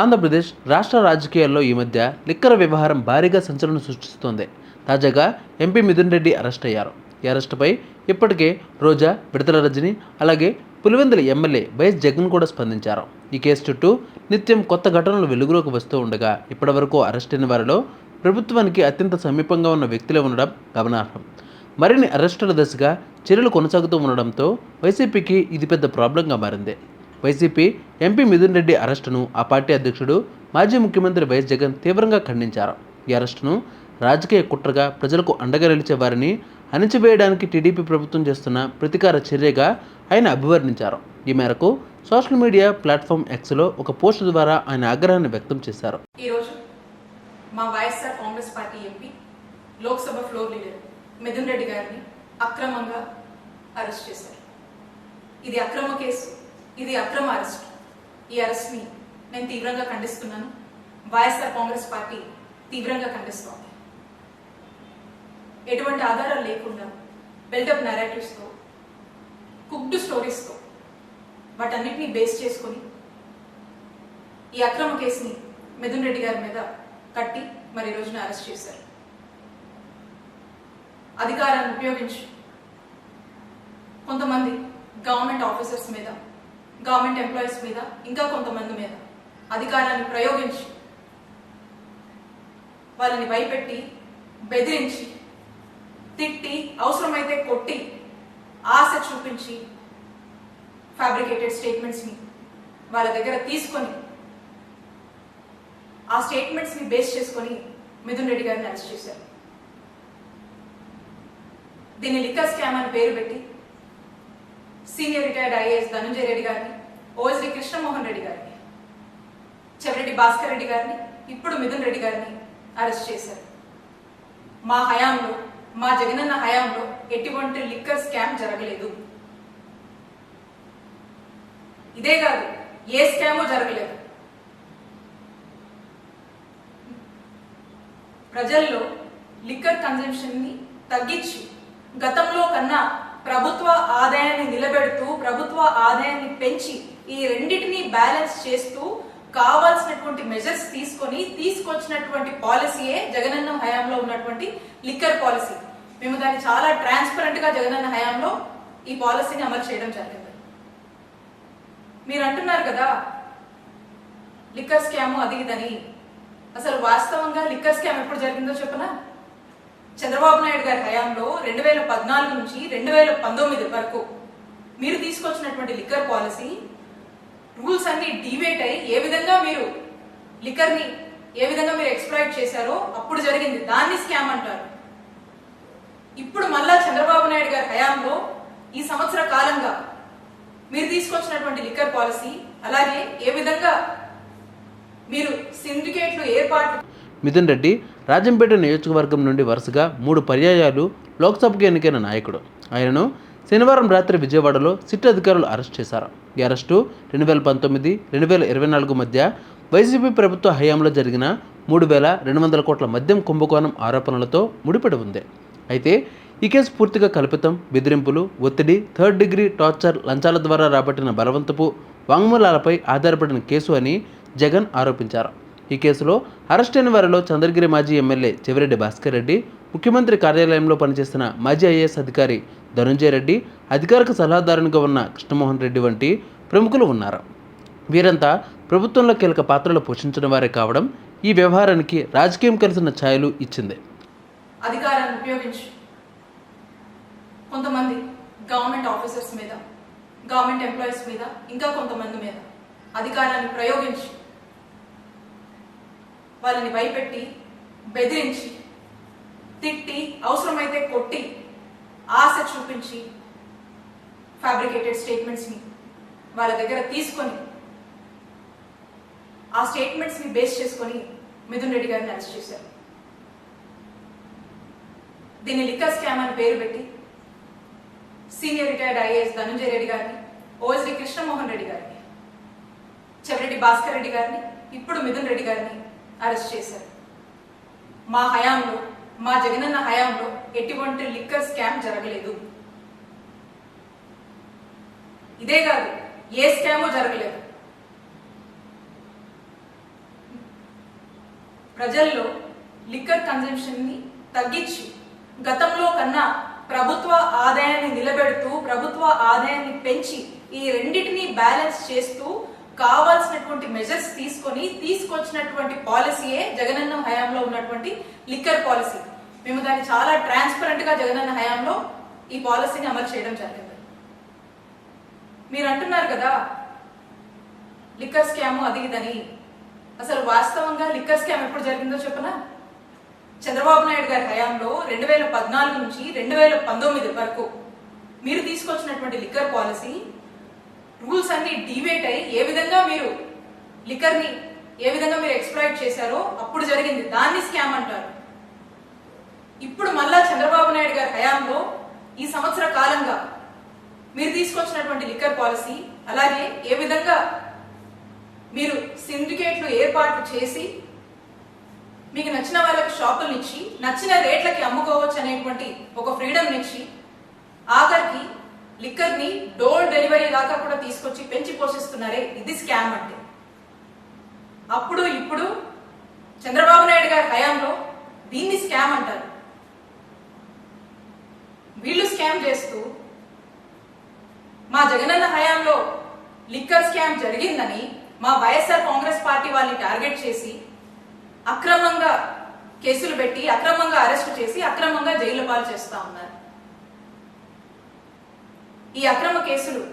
ఆంధ్రప్రదేశ్ రాష్ట్ర రాజకీయాల్లో ఈ మధ్య లిక్కర్ వ్యవహారం భారీగా సంచలనం సృష్టిస్తోంది. తాజాగా ఎంపీ మిథున్ రెడ్డి అరెస్ట్ అయ్యారు. ఈ అరెస్టుపై ఇప్పటికే రోజా విడతల రజని అలాగే పులివెందుల ఎమ్మెల్యే వైఎస్ జగన్ కూడా స్పందించారు. ఈ కేసు చుట్టూ నిత్యం కొత్త ఘటనలు వెలుగులోకి వస్తూ ఉండగా ఇప్పటివరకు అరెస్ట్ అయిన వారిలో ప్రభుత్వానికి అత్యంత సమీపంగా ఉన్న వ్యక్తులే ఉండడం గమనార్హం. మరిన్ని అరెస్టుల దశగా చర్యలు కొనసాగుతూ ఉండడంతో వైసీపీకి ఇది పెద్ద ప్రాబ్లంగా మారింది. వైసీపీ ఎంపీ మిథున్ రెడ్డి అరెస్టును ఆ పార్టీ అధ్యక్షుడు మాజీ ముఖ్యమంత్రి వైఎస్ జగన్ తీవ్రంగా ఖండించారు. ఈ అరెస్టును రాజకీయ కుట్రగా ప్రజలకు అండగా నిలిచే వారిని అణిచివేయడానికి టీడీపీ ప్రభుత్వం చేస్తున్న ప్రతీకార చర్యగా ఆయన అభివర్ణించారు. ఈ మేరకు సోషల్ మీడియా ప్లాట్ఫామ్ ఎక్స్లో ఒక పోస్ట్ ద్వారా ఆయన ఆగ్రహాన్ని వ్యక్తం చేశారు. ఈరోజు మా YSR Congress party MP Lok Sabha floor leader Mithun Reddy గారిని అక్రమంగా అరెస్ట్ చేశారు. ఇది అక్రమ కేసు. ఇది అక్రమ అరెస్ట్. ఈ అరెస్ట్ని నేను తీవ్రంగా ఖండిస్తున్నాను. వైఎస్ఆర్ కాంగ్రెస్ పార్టీ తీవ్రంగా ఖండిస్తోంది. ఎటువంటి ఆధారాలు లేకుండా బిల్డప్ నెరేటివ్స్తో కుక్డ్ స్టోరీస్తో వాటన్నిటిని బేస్ చేసుకొని ఈ అక్రమ కేసుని మిథున్ రెడ్డి గారి మీద కట్టి మరి ఈ రోజున అరెస్ట్ చేశారు. అధికారాన్ని ఉపయోగించి కొంతమంది గవర్నమెంట్ ఆఫీసర్స్ మీద గవర్నమెంట్ ఎంప్లాయీస్ మీద ఇంకా కొంతమంది మీద అధికారాన్ని ప్రయోగించి వాళ్ళని భయపెట్టి బెదిరించి తిట్టి అవసరమైతే కొట్టి ఆశ చూపించి ఫ్యాబ్రికేటెడ్ స్టేట్మెంట్స్ని వాళ్ళ దగ్గర తీసుకొని ఆ స్టేట్మెంట్స్ని బేస్ చేసుకొని మిథున్ రెడ్డి గారిని అరెస్ట్ చేశారు. దీన్ని లిక్కర్ స్కామ్ అని పేరు పెట్టి senior retired IAS Dhananjaya Reddy గారిని ఓఎస్డి కృష్ణమోహన్ రెడ్డి గారిని చెవిరెడ్డి భాస్కర్ రెడ్డి గారిని ఇప్పుడు మిథున్ రెడ్డి గారిని అరెస్ట్ చేశారు. మా హయాంలో మా జగనన్న హయాంలో ఎటువంటి లిక్కర్ స్కామ్ జరగలేదు. ఇదే కాదు ఏ స్కాము జరగలేదు. ప్రజల్లో లిక్కర్ కన్జంప్షన్ని తగ్గించి గతంలో కన్నా ప్రభుత్వ ఆదాయాన్ని నిలబెడుతూ ప్రభుత్వ ఆదాయాన్ని పెంచి ఈ రెండింటిని బ్యాలెన్స్ చేస్తూ కావాల్సినటువంటి మెజర్స్ తీసుకొని తీసుకొచ్చినటువంటి పాలసీయే జగనన్న హయాంలో ఉన్నటువంటి లిక్కర్ పాలసీ మేము దాన్ని చాలా ట్రాన్స్పరెంట్గా జగనన్న హయాంలో ఈ పాలసీని అమలు చేయడం జరిగింది. మీరు అంటున్నారు కదా లిక్కర్ స్కామ్ అది ఇదని అసలు వాస్తవంగా లిక్కర్ స్కామ్ ఎప్పుడు జరిగిందో చెప్పనా? చంద్రబాబు నాయుడు గారి హయాంలో రెండు వేల పద్నాలుగు నుంచి రెండు వేల పంతొమ్మిది వరకు మీరు తీసుకొచ్చినటువంటి లిక్కర్ పాలసీ రూల్స్ అన్ని డివేట్ అయ్యి ఏ విధంగా మీరు లిక్కర్ని ఏ విధంగా మీరు ఎక్స్ప్లాయిట్ చేశారో అప్పుడు జరిగింది. దాన్ని స్కామ్ అంటారు. ఇప్పుడు మళ్ళా చంద్రబాబు నాయుడు గారి హయాంలో ఈ సంవత్సర కాలంగా మీరు తీసుకొచ్చినటువంటి లిక్కర్ పాలసీ అలాగే ఏ విధంగా మీరు సిండికేట్లు ఏర్పాటు మిథున్ రెడ్డి రాజంపేట నియోజకవర్గం నుండి వరుసగా మూడు పర్యాయాలు లోక్సభకు ఎన్నికైన నాయకుడు. ఆయనను శనివారం రాత్రి విజయవాడలో సిట్ అధికారులు అరెస్ట్ చేశారు. ఈ అరెస్టు రెండు వేల పంతొమ్మిది రెండు వేల ఇరవై నాలుగు మధ్య వైసీపీ ప్రభుత్వ హయాంలో జరిగిన మూడు వేల రెండు వందల కోట్ల మద్యం కుంభకోణం ఆరోపణలతో ముడిపడి ఉంది. అయితే ఈ కేసు పూర్తిగా కల్పితం బెదిరింపులు ఒత్తిడి థర్డ్ డిగ్రీ టార్చర్ లంచాల ద్వారా రాబట్టిన బలవంతపు వాంగ్మూలాలపై ఆధారపడిన కేసు అని జగన్ ఆరోపించారు. ఈ కేసులో అరెస్ట్ అయిన వారిలో చంద్రగిరి మాజీ ఎమ్మెల్యే చెవిరెడ్డి భాస్కర్ రెడ్డి ముఖ్యమంత్రి కార్యాలయంలో పనిచేస్తున్న మాజీ ఐఏఎస్ అధికారి ధనుంజయ రెడ్డి అధికారిక సలహాదారునిగా ఉన్న కృష్ణమోహన్ రెడ్డి వంటి ప్రముఖులు ఉన్నారు. వీరంతా ప్రభుత్వంలో కీలక పాత్రలు పోషించిన వారే కావడం ఈ వ్యవహారానికి రాజకీయం కలిసిన ఛాయలు ఇచ్చింది. అధికారాన్ని ఉపయోగించి. కొంతమంది గవర్నమెంట్ ఆఫీసర్స్ మీద గవర్నమెంట్ ఎంప్లాయీస్ మీద ఇంకా కొంతమంది మీద అధికారాన్ని ప్రయోగించి. వాళ్ళని భయపెట్టి బెదిరించి తిట్టి అవసరమైతే కొట్టి ఆశ చూపించి ఫ్యాబ్రికేటెడ్ స్టేట్మెంట్స్ని వాళ్ళ దగ్గర తీసుకొని ఆ స్టేట్మెంట్స్ని బేస్ చేసుకొని మిథున్ రెడ్డి గారిని అరెస్ట్ చేశారు. దీన్ని లిక్కర్ స్కామ్ అని పేరు పెట్టి senior retired IAS Dhanunjaya Reddy గారిని ఓఎస్డి కృష్ణమోహన్ రెడ్డి గారిని చెవిరెడ్డి భాస్కర్ రెడ్డి గారిని ఇప్పుడు మిథున్ రెడ్డి గారిని అరెస్ట్ చేశారు. మా హయాంలో మా జగనన్న హయాంలో ఎటువంటి లిక్కర్ స్కామ్ జరగలేదు. ఇదే కాదు ఏ స్కామో జరగలేదు. ప్రజల్లో లిక్కర్ కన్జంప్షన్ని తగ్గించి గతంలో కన్నా ప్రభుత్వ ఆదాయాన్ని నిలబెడుతూ ప్రభుత్వ ఆదాయాన్ని పెంచి ఈ రెండింటిని బ్యాలెన్స్ చేస్తూ కావాల్సినటువంటి మెజర్స్ తీసుకొని తీసుకొచ్చినటువంటి పాలసీయే జగనన్న హయాంలో ఉన్నటువంటి లిక్కర్ పాలసీ మేము దాన్ని చాలా ట్రాన్స్పరెంట్గా జగనన్న హయాంలో ఈ పాలసీని అమలు చేయడం జరిగింది. మీరు అంటున్నారు కదా లిక్కర్ స్కామ్ అది ఇదని. అసలు వాస్తవంగా లిక్కర్ స్కామ్ ఎప్పుడు జరిగిందో చెప్పనా? చంద్రబాబు నాయుడు గారి హయాంలో రెండు వేల పద్నాలుగు నుంచి రెండు వేల పంతొమ్మిది వరకు మీరు తీసుకొచ్చినటువంటి లిక్కర్ పాలసీ రూల్స్ అన్ని డివేట్ అయ్యి ఏ విధంగా మీరు లిక్కర్ని ఏ విధంగా మీరు ఎక్స్ప్లాయిట్ చేశారో అప్పుడు జరిగింది. దాన్ని స్కామ్ అంటారు. ఇప్పుడు మళ్ళా చంద్రబాబు నాయుడు గారి హయాంలో ఈ సంవత్సర కాలంగా మీరు తీసుకొచ్చినటువంటి లిక్కర్ పాలసీ అలాగే ఏ విధంగా మీరు సిండికేట్లు ఏర్పాటు చేసి మీకు నచ్చిన వాళ్ళకి షాపులు ఇచ్చి నచ్చిన రేట్లకి అమ్ముకోవచ్చు అనేటువంటి ఒక ఫ్రీడమ్ ఇచ్చి లిక్కర్ని డోర్ డెలివరీ దాకా కూడా తీసుకొచ్చి పెంచి పోషిస్తున్నారే ఇది స్కామ్ అంటే. అప్పుడు ఇప్పుడు చంద్రబాబు నాయుడు గారి హయాంలో దీన్ని స్కామ్ అంటారు. వీళ్ళు స్కామ్ చేస్తూ మా జగనన్న హయాంలో లిక్కర్ స్కామ్ జరిగిందని మా వైఎస్ఆర్ కాంగ్రెస్ పార్టీ వాళ్ళని టార్గెట్ చేసి అక్రమంగా కేసులు పెట్టి అక్రమంగా అరెస్ట్ చేసి అక్రమంగా జైలు పాలు చేస్తా ఉన్నారు. ఈ అక్రమ కేసులు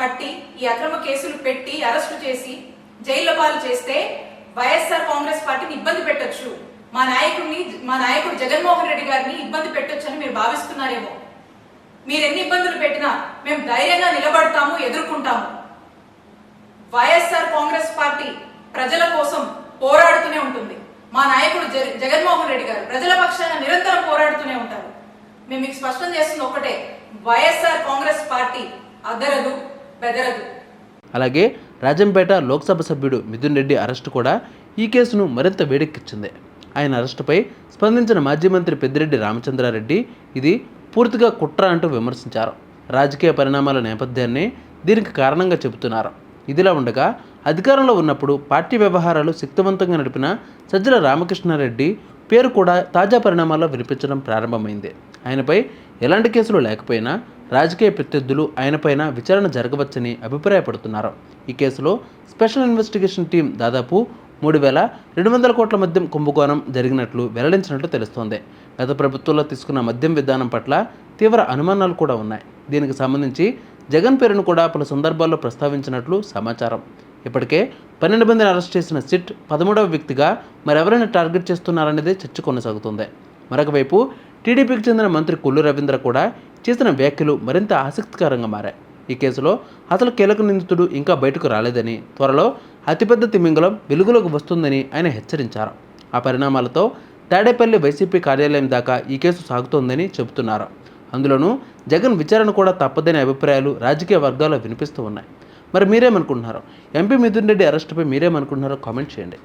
కట్టి ఈ అక్రమ కేసులు పెట్టి అరెస్టు చేసి జైలు పాలు చేస్తే వైఎస్ఆర్ కాంగ్రెస్ పార్టీని ఇబ్బంది పెట్టొచ్చు. మా నాయకుడిని మా నాయకుడు జగన్మోహన్ రెడ్డి గారిని ఇబ్బంది పెట్టొచ్చు అని మీరు భావిస్తున్నారేమో. మీరు ఎన్ని ఇబ్బందులు పెట్టినా మేము ధైర్యంగా నిలబడతాము ఎదుర్కొంటాము. వైఎస్ఆర్ కాంగ్రెస్ పార్టీ ప్రజల కోసం పోరాడుతూనే ఉంటుంది. మా నాయకుడు జగ- జగన్మోహన్ రెడ్డి గారు ప్రజల పక్షాన నిరంతరం పోరాడుతూనే ఉంటారు. మేము మీకు స్పష్టం చేస్తుంది ఒకటే వైఎస్ఆర్ కాంగ్రెస్ పార్టీ అదరదు బెదరదు. అలాగే రాజంపేట లోక్సభ సభ్యుడు మిథున్ రెడ్డి అరెస్టు కూడా ఈ కేసును మరింత వేడెక్కించింది. ఆయన అరెస్టుపై స్పందించిన మాజీ మంత్రి పెద్దిరెడ్డి రామచంద్రారెడ్డి ఇది పూర్తిగా కుట్ర అంటూ విమర్శించారు. రాజకీయ పరిణామాల నేపథ్యాన్ని దీనికి కారణంగా చెబుతున్నారు. ఇదిలా ఉండగా అధికారంలో ఉన్నప్పుడు పార్టీ వ్యవహారాలు శక్తివంతంగా నడిపిన సజ్జల రామకృష్ణారెడ్డి పేరు కూడా తాజా పరిణామాల్లో వినిపించడం ప్రారంభమైంది. ఆయనపై ఎలాంటి కేసులు లేకపోయినా రాజకీయ ప్రత్యర్థులు ఆయనపైన విచారణ జరగవచ్చని అభిప్రాయపడుతున్నారు. ఈ కేసులో స్పెషల్ ఇన్వెస్టిగేషన్ టీం దాదాపు మూడు వేల రెండు వందల కోట్ల మద్యం కుంభకోణం జరిగినట్లు వెల్లడించినట్లు తెలుస్తోంది. గత ప్రభుత్వంలో తీసుకున్న మద్యం విధానం పట్ల తీవ్ర అనుమానాలు కూడా ఉన్నాయి. దీనికి సంబంధించి జగన్ పేరును కూడా పలు సందర్భాల్లో ప్రస్తావించినట్లు సమాచారం. ఇప్పటికే పన్నెండు మందిని అరెస్ట్ చేసిన సిట్ పదమూడవ వ్యక్తిగా మరెవరైనా టార్గెట్ చేస్తున్నారనేది చర్చ కొనసాగుతుంది. మరొకవైపు టీడీపీకి చెందిన మంత్రి కొల్లు రవీంద్ర కూడా చేసిన వ్యాఖ్యలు మరింత ఆసక్తికరంగా మారాయి. ఈ కేసులో అసలు కీలక నిందితుడు ఇంకా బయటకు రాలేదని త్వరలో అతిపెద్ద తిమింగలం వెలుగులోకి వస్తుందని ఆయన హెచ్చరించారు. ఆ పరిణామాలతో తాడేపల్లి వైసీపీ కార్యాలయం దాకా ఈ కేసు సాగుతోందని చెబుతున్నారు. అందులోనూ జగన్ విచారణ కూడా తప్పదనే అభిప్రాయాలు రాజకీయ వర్గాల్లో వినిపిస్తూ ఉన్నాయి. మరి మీరేమనుకుంటున్నారు? ఎంపీ మిథున్ రెడ్డి అరెస్టుపై మీరేమనుకుంటున్నారో కామెంట్ చేయండి.